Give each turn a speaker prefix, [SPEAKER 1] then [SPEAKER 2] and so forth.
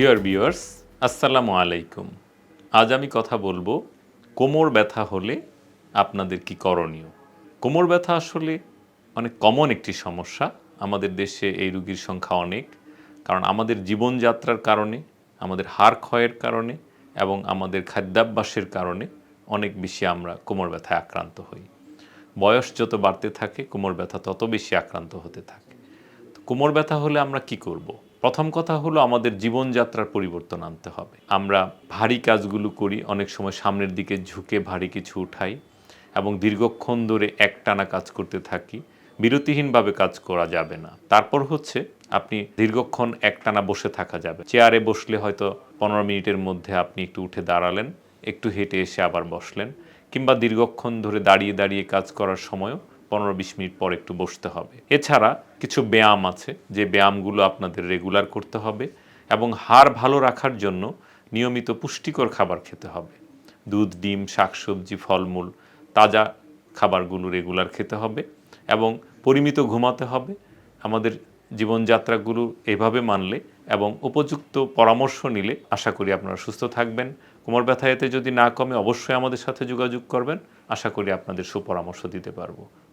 [SPEAKER 1] Dear viewers আসসালামু আলাইকুম। আজ আমি কথা বলব কোমর ব্যথা হলে আপনাদের কি করণীয়? কোমর ব্যথা আসলে অনেক কমন একটি সমস্যা। আমাদের দেশে এই রোগীর সংখ্যা অনেক, কারণ আমাদের জীবনযাত্রার কারণে, আমাদের হাড় ক্ষয়ের কারণে এবং আমাদের খাদ্যাভ্যাসের কারণে অনেক বেশি আমরা কোমর ব্যথায় আক্রান্ত হই। বয়স যত বাড়তে থাকে, কোমর ব্যথা তত বেশি আক্রান্ত হতে থাকে। কোমর ব্যথা হলে আমরা কি করব। প্রথম কথা হলো আমাদের জীবনযাত্রার পরিবর্তন আনতে হবে। আমরা ভারী কাজগুলো করি, অনেক সময় সামনের দিকে ঝুঁকে ভারী কিছু উঠাই এবং দীর্ঘক্ষণ ধরে একটানা কাজ করতে থাকি। বিরতিহীনভাবে কাজ করা যাবে না। তারপর হচ্ছে আপনি দীর্ঘক্ষণ একটানা বসে থাকা যাবে। চেয়ারে বসলে হয়তো পনেরো মিনিটের মধ্যে আপনি একটু উঠে দাঁড়ালেন, একটু হেঁটে এসে আবার বসলেন কিংবা দীর্ঘক্ষণ ধরে দাঁড়িয়ে দাঁড়িয়ে কাজ করার সময়ও পনেরো বিশ মিনিট পর একটু বসতে হবে। এছাড়া কিছু ব্যায়াম আছে, যে ব্যায়ামগুলো আপনাদের রেগুলার করতে হবে এবং হাড় ভালো রাখার জন্য নিয়মিত পুষ্টিকর খাবার খেতে হবে। দুধ, ডিম, শাকসবজি, ফলমূল, তাজা খাবারগুলো রেগুলার খেতে হবে এবং পরিমিত ঘুমাতে হবে। আমাদের জীবনযাত্রাগুলো এভাবে মানলে এবং উপযুক্ত পরামর্শ নিলে আশা করি আপনারা সুস্থ থাকবেন। কোমর ব্যথা এতে যদি না কমে, অবশ্যই আমাদের সাথে যোগাযোগ করবেন। আশা করি আপনাদের সুপরামর্শ দিতে পারব।